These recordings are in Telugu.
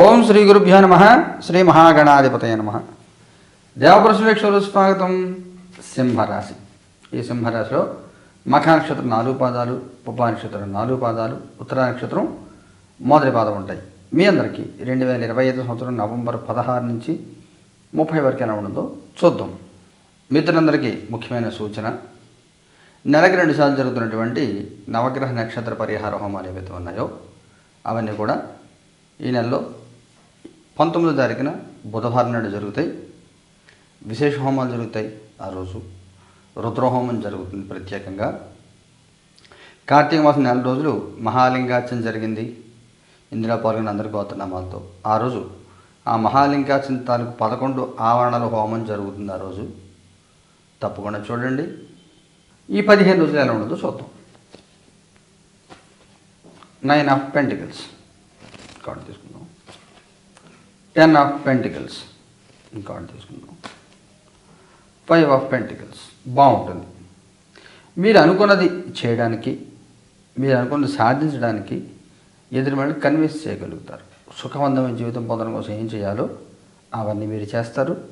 ఓం శ్రీ గురుభ్యో నమ శ్రీ మహాగణాధిపతయ నమ. దేవపురుషులేక్షలు స్వాగతం. సింహరాశి. ఈ సింహరాశిలో మఖానక్షత్రం నాలుగు పాదాలు ఉపా నాలుగు పాదాలు ఉత్తర నక్షత్రం మొదటి పాదం ఉంటాయి. మీ అందరికీ రెండు వేల ఇరవై ఐదు సంవత్సరం నవంబర్ పదహారు నుంచి ముప్పై వరకు ఎలా ఉండదో చూద్దాం. మిత్రులందరికీ ముఖ్యమైన సూచన. నెలకి రెండు సార్లు జరుగుతున్నటువంటి నవగ్రహ నక్షత్ర పరిహార హోమాలు ఏవైతే ఉన్నాయో అవన్నీ కూడా ఈ నెలలో పంతొమ్మిదో తారీఖున బుధవారం నాడు జరుగుతాయి. విశేష హోమాలు జరుగుతాయి ఆ రోజు. రుద్రహోమం జరుగుతుంది ప్రత్యేకంగా. కార్తీక మాసం నెల రోజులు మహాలింగార్చన జరిగింది. ఇందులో పాల్గొన్న అందరి గోత్రనామాలతో. ఆ రోజు ఆ మహాలింగార్చన తాలూకు పదకొండు ఆవరణల హోమం జరుగుతుంది ఆ రోజు. తప్పకుండా చూడండి. ఈ పదిహేను రోజులు ఎలా ఉండదో చూద్దాం. నైన్ ఆఫ్ పెంటికల్స్ కార్డు తీసుకుందాం. Ten of pentacles. కార్డు తీసుకుందాం. Five of pentacles. బాగుంటుంది. మీరు అనుకున్నది చేయడానికి మీరు అనుకున్నది సాధించడానికి ఎదురు వాళ్ళని కన్విన్స్ చేయగలుగుతారు. సుఖవంతమైన జీవితం పొందడం కోసం ఏం చేయాలో అవన్నీ మీరు చేస్తారు.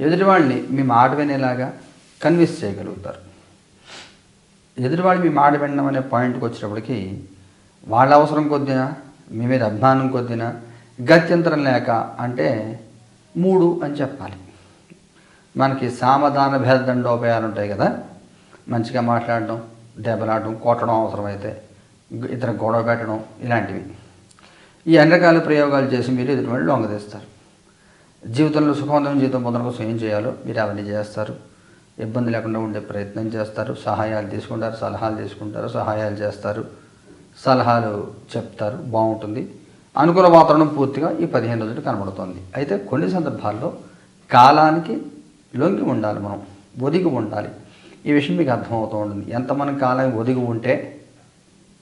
ఎదుటివాళ్ళని మీ మాట వినేలాగా కన్విన్స్ చేయగలుగుతారు. ఎదుటివాళ్ళు మీ మాట వినడం అనే పాయింట్కి వచ్చినప్పటికీ వాళ్ళ అవసరం కొద్దినా మీ మీద అభిమానం కొద్దినా గత్యంతరం లేక అంటే మూడు అని చెప్పాలి. మనకి సామధాన భేదదండోపాయాలు ఉంటాయి కదా. మంచిగా మాట్లాడడం దెబ్బలాడడం కొట్టడం అవసరమైతే ఇతర గొడవ పెట్టడం ఇలాంటివి. ఈ అన్ని రకాల ప్రయోగాలు చేసి మీరు ఎదుటివాళ్ళు లొంగదీస్తారు జీవితంలో సుఖవంతమైన జీవితం పొందడం కోసం ఏం చేయాలో మీరు అవన్నీ చేస్తారు. ఇబ్బంది లేకుండా ఉండే ప్రయత్నం చేస్తారు. సహాయాలు తీసుకుంటారు సలహాలు తీసుకుంటారు సహాయాలు చేస్తారు. సలహాలు చెప్తారు. బాగుంటుంది. అనుకూల వాతావరణం పూర్తిగా ఈ పదిహేను రోజులు కనబడుతుంది. అయితే కొన్ని సందర్భాల్లో కాలానికి లొంగి ఉండాలి మనం ఒదిగి ఉండాలి. ఈ విషయం మీకు అర్థమవుతూ ఉంటుంది. ఎంత మనం కాలం ఒదిగి ఉంటే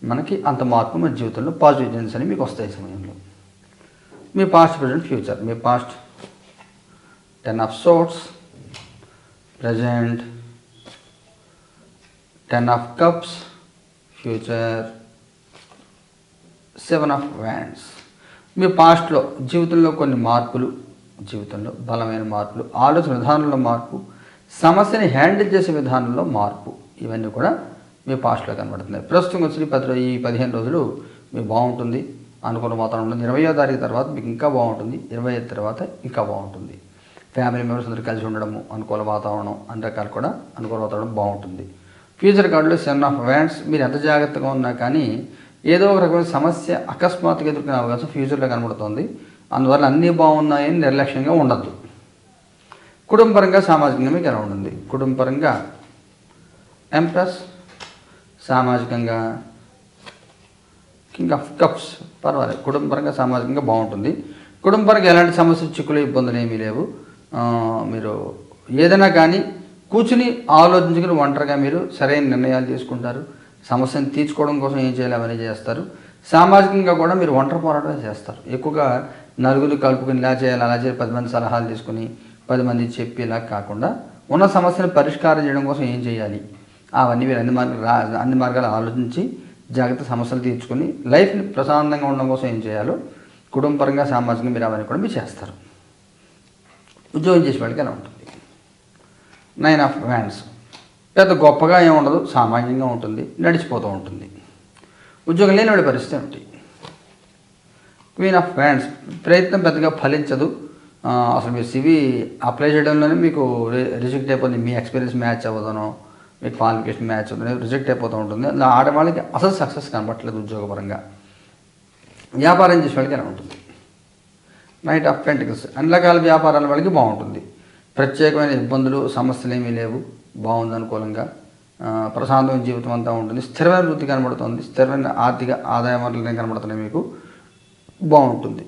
మనకి అంత మార్పు మన జీవితంలో పాజిటివ్ చేంజెస్ అని మీకు వస్తాయి సమయంలో. మీ past present future me past ten of swords present ten of cups future seven of wands మీ పాస్ట్లో జీవితంలో కొన్ని మార్పులు జీవితంలో బలమైన మార్పులు ఆలోచన విధానంలో మార్పు సమస్యని హ్యాండిల్ చేసే విధానంలో మార్పు ఇవన్నీ కూడా మీ పాస్ట్లో కనబడుతున్నాయి. ప్రస్తుతం వచ్చిన పది ఈ పదిహేను రోజులు మీకు బాగుంటుంది అనుకున్న వాతావరణం ఉంటుంది ఇరవయో తారీఖు తర్వాత మీకు ఇంకా బాగుంటుంది. ఇరవై ఐదు తర్వాత ఇంకా బాగుంటుంది. ఫ్యామిలీ మెంబర్స్ అందరూ కలిసి ఉండడము అనుకూల వాతావరణం అన్ని రకాలు కూడా అనుకూల వాతావరణం బాగుంటుంది. ఫ్యూచర్ కార్డులో సెన్ ఆఫ్ వ్యాండ్స్ మీరు ఎంత జాగ్రత్తగా ఉన్నా కానీ ఏదో ఒక రకమైన సమస్య అకస్మాత్తుగా ఎదుర్కొనే అవకాశం ఫ్యూచర్లో కనబడుతుంది. అందువల్ల అన్నీ బాగున్నాయని నిర్లక్ష్యంగా ఉండద్దు. కుటుంబపరంగా సామాజికంగా మీకు ఎలా ఉంటుంది? కుటుంబపరంగా ఎంప్రస్ సామాజికంగా కింగ్ ఆఫ్ కప్స్ పర్వాలేదు. కుటుంబపరంగా సామాజికంగా బాగుంటుంది. కుటుంబపరంగా ఎలాంటి సమస్య చిక్కులు ఇబ్బందులు ఏమీ లేవు. మీరు ఏదైనా కానీ కూర్చుని ఆలోచించుకుని ఒంటరిగా మీరు సరైన నిర్ణయాలు తీసుకుంటారు. సమస్యను తీర్చుకోవడం కోసం ఏం చేయాలి? అవన్నీ చేస్తారు. సామాజికంగా కూడా మీరు ఒంటరి పోరాటమే చేస్తారు. ఎక్కువగా నలుగురు కలుపుకుని ఇలా చేయాలి అలా చేయాలి పది మంది సలహాలు తీసుకుని పది మంది చెప్పి ఇలా కాకుండా ఉన్న సమస్యను పరిష్కారం చేయడం కోసం ఏం చేయాలి? అవన్నీ మీరు అన్ని మార్గ అన్ని మార్గాలు ఆలోచించి జాగ్రత్త సమస్యలు తీర్చుకుని లైఫ్ని ప్రశాంతంగా ఉండడం కోసం ఏం చేయాలో కుటుంబపరంగా సామాజికంగా మీరు అవన్నీ కూడా మీరు చేస్తారు. ఉద్యోగం చేసే వాళ్ళకి ఎలా ఉంటుంది? నైన్ ఆఫ్ వ్యాండ్స్ పెద్ద గొప్పగా ఏముండదు ఉండదు సామాన్యంగా ఉంటుంది నడిచిపోతూ ఉంటుంది. ఉద్యోగం లేని వాడి పరిస్థితి ఏమిటి? క్వీన్ ఆఫ్ ఫ్యాన్స్ ప్రయత్నం పెద్దగా ఫలించదు. అసలు మీరు సివి అప్లై చేయడంలోనే మీకు రిజెక్ట్ అయిపోతుంది. మీ ఎక్స్పీరియన్స్ మ్యాచ్ అవ్వదనో మీ క్వాలిఫికేషన్ మ్యాచ్ అవుతుంది రిజెక్ట్ అయిపోతూ ఉంటుంది. అలా ఆడవాళ్ళకి అసలు సక్సెస్ కనబట్టలేదు ఉద్యోగపరంగా. వ్యాపారం చేసే వాళ్ళకి ఎలా ఉంటుంది? నైట్ ఆఫ్ పెంటికల్స్ అన్ని రకాల వ్యాపారాల వాళ్ళకి బాగుంటుంది. ప్రత్యేకమైన ఇబ్బందులు సమస్యలు ఏమీ లేవు. బాగుంది అనుకూలంగా. ప్రశాంతమైన జీవితం అంతా ఉంటుంది. స్థిరమైన వృత్తి కనబడుతుంది. స్థిరమైన ఆర్థిక ఆదాయ వనరులు కనబడుతున్నాయి మీకు. బాగుంటుంది.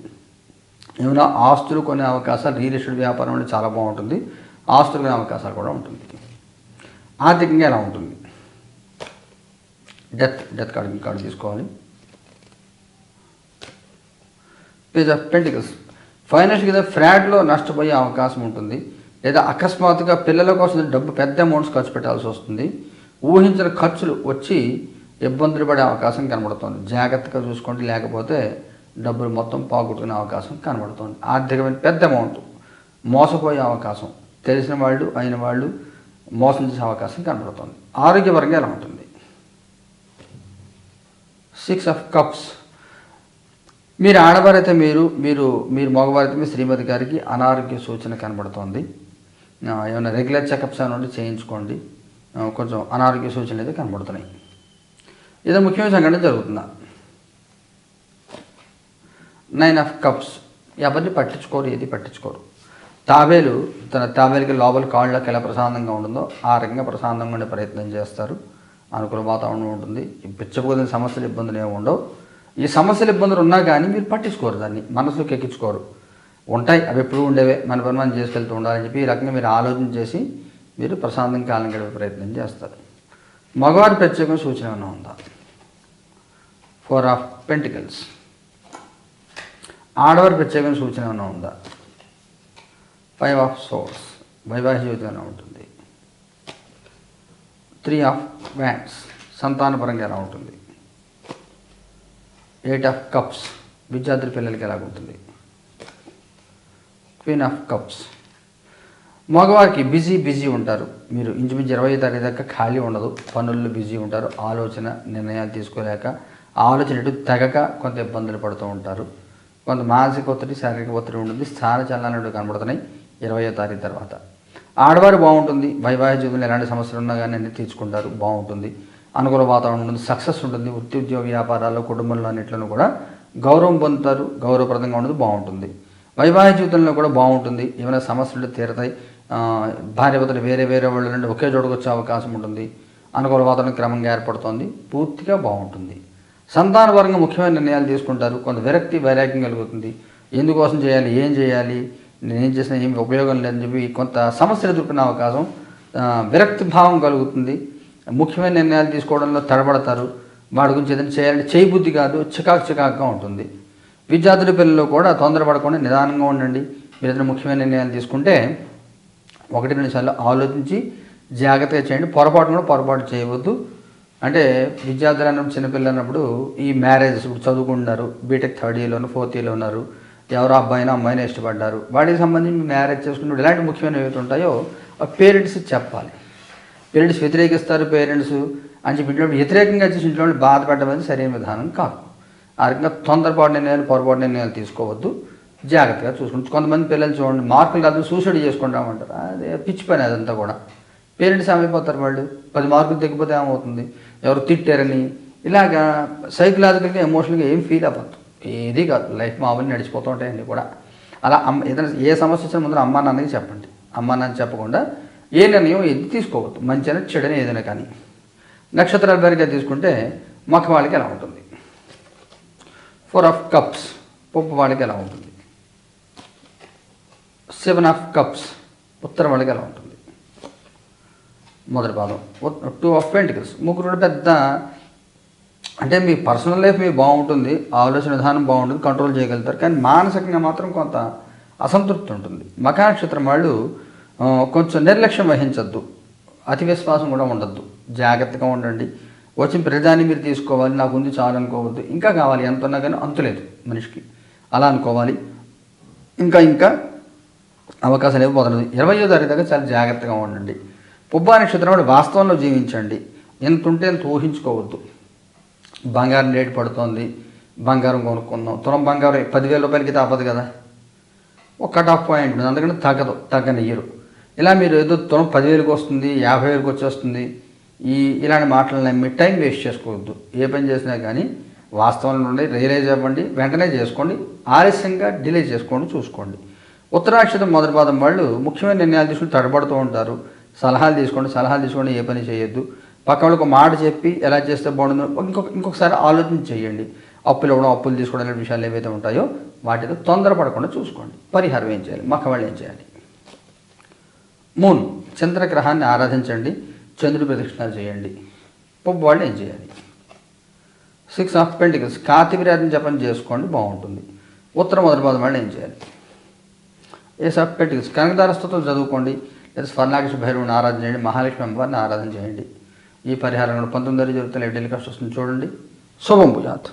ఏమైనా ఆస్తులు కొనే అవకాశాలు రియల్ ఎస్టేట్ వ్యాపారం అంటే చాలా బాగుంటుంది. ఆస్తులు కొనే అవకాశాలు కూడా ఉంటుంది. ఆర్థికంగా ఎలా ఉంటుంది? డెత్ డెత్ కార్డు కార్డు తీసుకోవాలి. Page of pentacles. ఫైనాన్షియల్ ఫ్రాడ్లో నష్టపోయే అవకాశం ఉంటుంది. లేదా అకస్మాత్తుగా పిల్లల కోసం డబ్బు పెద్ద అమౌంట్స్ ఖర్చు పెట్టాల్సి వస్తుంది. ఊహించిన ఖర్చులు వచ్చి ఇబ్బందులు పడే అవకాశం కనబడుతుంది. జాగ్రత్తగా చూసుకోండి. లేకపోతే డబ్బులు మొత్తం పోగొట్టుకునే అవకాశం కనబడుతుంది. ఆర్థికమైన పెద్ద అమౌంట్ మోసపోయే అవకాశం. తెలిసిన వాళ్ళు అయిన వాళ్ళు మోసం చేసే అవకాశం కనబడుతుంది. ఆరోగ్యపరంగా ఎలా ఉంటుంది? సిక్స్ ఆఫ్ కప్స్ మీరు ఆడవారైతే మీరు మీరు మీరు మగవారైతే మీ శ్రీమతి గారికి అనారోగ్య సూచన కనబడుతోంది. ఏమైనా రెగ్యులర్ చెకప్స్ అని ఉంటే చేయించుకోండి. కొంచెం అనారోగ్య సూచనలు అయితే కనబడుతున్నాయి. ఏదో ముఖ్యమైన సంఘటన జరుగుతుందా? నైన్ ఆఫ్ కప్స్ ఎవరిని పట్టించుకోరు ఏది పట్టించుకోరు. తాబేలు తన తాబేలుకి లోపల కాళ్ళకి ఎలా ప్రశాంతంగా ఉంటుందో ఆ రకంగా ప్రశాంతంగా ఉండే ప్రయత్నం చేస్తారు. అనుకూల వాతావరణం ఉంటుంది. ఈ సమస్యలు ఇబ్బందులు ఏమి ఉండవు. ఈ సమస్యలు ఇబ్బందులు ఉన్నా కానీ మీరు పట్టించుకోరు దాన్ని. మనసులోకి ఎక్కించుకోరు. ఉంటాయి. అవి ఎప్పుడు ఉండేవే. మన పని మనం చేసుకెళ్తూ ఉండాలని చెప్పి ఈ రకంగా మీరు ఆలోచన చేసి మీరు ప్రశాంతంగా కాలం గడిపే ప్రయత్నం చేస్తారు. మగవారి ప్రత్యేకమైన సూచన ఏమైనా ఉందా? ఫోర్ ఆఫ్ పెంటికల్స్ ఆడవారి ప్రత్యేకమైన సూచన ఏమైనా ఉందా? ఫైవ్ ఆఫ్ సోర్స్ వైవాహిక జీవితం ఎలా ఉంటుంది? త్రీ ఆఫ్ వ్యాండ్స్ సంతానపరంగా ఎలా ఉంటుంది? ఎయిట్ ఆఫ్ కప్స్ విద్యార్థుల పిల్లలకి ఎలా ఉంటుంది? క్వీన్ ఆఫ్ కప్స్ మగవారికి బిజీ బిజీ ఉంటారు. మీరు ఇంచుమించు ఇరవై తారీఖు దాకా ఖాళీ ఉండదు. పనుల్లో బిజీ ఉంటారు. ఆలోచన నిర్ణయాలు తీసుకోలేక ఆలోచన ఎటు తెగక కొంత ఇబ్బందులు పడుతూ ఉంటారు. కొంత మానసిక ఒత్తిడి శారీరక ఒత్తిడి ఉంటుంది. స్థాన చలనాలు కనబడుతున్నాయి ఇరవయో తారీఖు తర్వాత. ఆడవారు బాగుంటుంది. వైవాహిక జీవితంలో ఎలాంటి సమస్యలు ఉన్నా కానీ అన్ని తీర్చుకుంటారు. బాగుంటుంది. అనుకూల వాతావరణం ఉంటుంది. సక్సెస్ ఉంటుంది. వృత్తి ఉద్యోగ వ్యాపారాల్లో కుటుంబంలో అన్నింటిలో కూడా గౌరవం పొందుతారు. గౌరవప్రదంగా ఉండదు. బాగుంటుంది. వైవాహిక జీవితంలో కూడా బాగుంటుంది. ఏమైనా సమస్యలు తీరతాయి. ఆ, వేరే వేరే వాళ్ళ నుండి ఒకే చోటుకు వచ్చే అవకాశం ఉంటుంది. అనుకూల వాతావరణం క్రమంగా ఏర్పడుతోంది. పూర్తిగా బాగుంటుంది. సంతాన పరంగా ముఖ్యమైన నిర్ణయాలు తీసుకుంటారు. కొంత విరక్తి వైరాగ్యం కలుగుతుంది. ఎందుకోసం చేయాలి? ఏం చేయాలి? నేను ఏం చేసినా ఏమి ఉపయోగం లేదని చెప్పి కొంత సమస్యలు ఎదుర్కొనే అవకాశం విరక్తి భావం కలుగుతుంది. ముఖ్యమైన నిర్ణయాలు తీసుకోవడంలో తడబడతారు. వాడి గురించి ఏదైనా చేయాలంటే చేయబుద్ధి కాదు చికాకు చికాకుగా ఉంటుంది. విద్యార్థుల పిల్లలు కూడా తొందరపడకుండా నిదానంగా ఉండండి. మీరు ఏదైనా ముఖ్యమైన నిర్ణయాలు తీసుకుంటే ఒకటి రెండు సార్లు ఆలోచించి జాగ్రత్తగా చేయండి. పొరపాటు కూడా పొరపాటు చేయవద్దు. అంటే విద్యార్థులు అన్నప్పుడు చిన్నపిల్లలు అన్నప్పుడు ఈ మ్యారేజెస్ ఇప్పుడు చదువుకుంటున్నారు. బీటెక్ థర్డ్ ఇయర్లోను ఫోర్త్ ఇయర్లో ఉన్నారు ఎవరో అబ్బాయినా అమ్మాయినా ఇష్టపడ్డారు. వాటికి సంబంధించి మ్యారేజ్ చేసుకున్నప్పుడు ఎలాంటి ముఖ్యమైనవి ఏవైతే ఉంటాయో పేరెంట్స్ చెప్పాలి. పేరెంట్స్ వ్యతిరేకిస్తారు పేరెంట్స్ అని చెప్పి ఇంట్లో వ్యతిరేకంగా చేసి ఇంట్లో బాధపడడం అనేది సరైన విధానం కాదు. ఆ రకంగా తొందరపాటు నిర్ణయాలు పొరపాటు నిర్ణయాలు తీసుకోవద్దు. జాగ్రత్తగా చూసుకోండి కొంతమంది పిల్లలు చూడండి మార్కులు కాదు సూసైడ్ చేసుకుంటామంటారు అదే పిచ్చి పని అదంతా కూడా. పేరెంట్స్ ఏమైపోతారు వాళ్ళు పది మార్కులు తగ్గిపోతే ఏమవుతుంది? ఎవరు తిట్టారని? ఇలాగా సైకలాజికల్గా ఎమోషనల్గా ఏం ఫీల్ అవ్వద్దు. ఏది కాదు లైఫ్ మామూలు నడిచిపోతూ ఉంటాయండి కూడా. అలా అమ్మ ఏదైనా ఏ సమస్య వచ్చిన ముందు అమ్మా నాన్నకి చెప్పండి. అమ్మా నాన్న చెప్పకుండా ఏ నిర్ణయం ఏది తీసుకోవద్దు. మంచి చెడని ఏదైనా కానీ. నక్షత్రాల వారిగా తీసుకుంటే మఖ వాళ్ళకి ఎలా ఉంటుంది? ఫోర్ ఆఫ్ కప్స్ పప్పు వాళ్ళకి ఎలా ఉంటుంది? సెవెన్ ఆఫ్ కప్స్ ఉత్తర వాళ్ళకి ఎలా ఉంటుంది? మొదటి పాదం. టూ ఆఫ్ పెంటికల్స్ ముగ్గురు పెద్ద అంటే మీ పర్సనల్ లైఫ్ మీ బాగుంటుంది. ఆలోచన విధానం బాగుంటుంది. కంట్రోల్ చేయగలుగుతారు. కానీ మానసికంగా మాత్రం కొంత అసంతృప్తి ఉంటుంది. మకా నక్షత్రం వాళ్ళు కొంచెం నిర్లక్ష్యం వహించద్దు. అతి విశ్వాసం కూడా ఉండద్దు. జాగ్రత్తగా ఉండండి. వచ్చిన ప్రతిదాన్ని మీరు తీసుకోవాలి నాకు ఉంది చాలు అనుకోవద్దు. ఇంకా కావాలి ఎంత ఉన్నా కానీ అంతులేదు మనిషికి. అలా అనుకోవాలి. ఇంకా ఇంకా అవకాశాలు ఏవి మొదలదు ఇరవయో తారీఖు దాకా చాలా జాగ్రత్తగా ఉండండి. పుబ్బా నక్షత్రం వాడు వాస్తవంలో జీవించండి. ఎంత ఉంటే ఎంత ఊహించుకోవద్దు. బంగారం రేటు పడుతోంది బంగారం కొనుక్కుందాం. తులం బంగారం పదివేల రూపాయలకి తప్పదు కదా. ఒక కట్ ఆఫ్ పాయింట్ ఉంది అందుకని తగ్గదు తగ్గనియ్యరు. ఇలా మీరు ఏదో తులం పదివేలకు వస్తుంది యాభై వేలకు వచ్చేస్తుంది. ఈ ఇలాంటి మాటలు నమ్మి టైం వేస్ట్ చేసుకోవద్దు. ఏ పని చేసినా కానీ వాస్తవం నుండి రియలైజ్ అవ్వండి వెంటనే చేసుకోండి ఆలస్యంగా డిలే చేసుకోండి చూసుకోండి. ఉత్తరాక్షతం మొదటి పాదం వాళ్ళు ముఖ్యమైన నిర్ణయాలు తీసుకుని తడబడుతూ ఉంటారు. సలహాలు తీసుకోండి సలహాలు తీసుకోండి ఏ పని చేయొద్దు. పక్క వాళ్ళకి ఒక మాట చెప్పి ఎలా చేస్తే బాగుంటుందో ఇంకొక ఇంకొకసారి ఆలోచన చేయండి. అప్పులు ఇవ్వడం అప్పులు తీసుకోవడం అనే విషయాలు ఏవైతే ఉంటాయో వాటితో తొందరపడకుండా చూసుకోండి. పరిహారం ఏం చేయాలి? మక్క వాళ్ళు ఏం చేయాలి? మూన్ చంద్రగ్రహాన్ని ఆరాధించండి. చంద్రుడు ప్రదక్షిణ చేయండి. పప్పు వాళ్ళు ఏం చేయాలి? సిక్స్ ఆఫ్ పెంటికల్స్ కాతివిరాజం జపం చేసుకోండి బాగుంటుంది. ఉత్తర మొదటి పాదం వాళ్ళు ఏం చేయాలి? ఏస్ ఆఫ్ పెంటికల్స్ కనకదార స్తోత్రం చదువుకోండి. లేదా స్వర్ణాకృష్ణ భైరవుని ఆరాధన చేయండి మహాలక్ష్మి అమ్మవారిని ఆరాధన చేయండి. ఈ పరిహారం కూడా పంతొమ్మిది జరుగుతున్న ఎడ్డెల్ కష్టం చూడండి. శుభం భుజాత్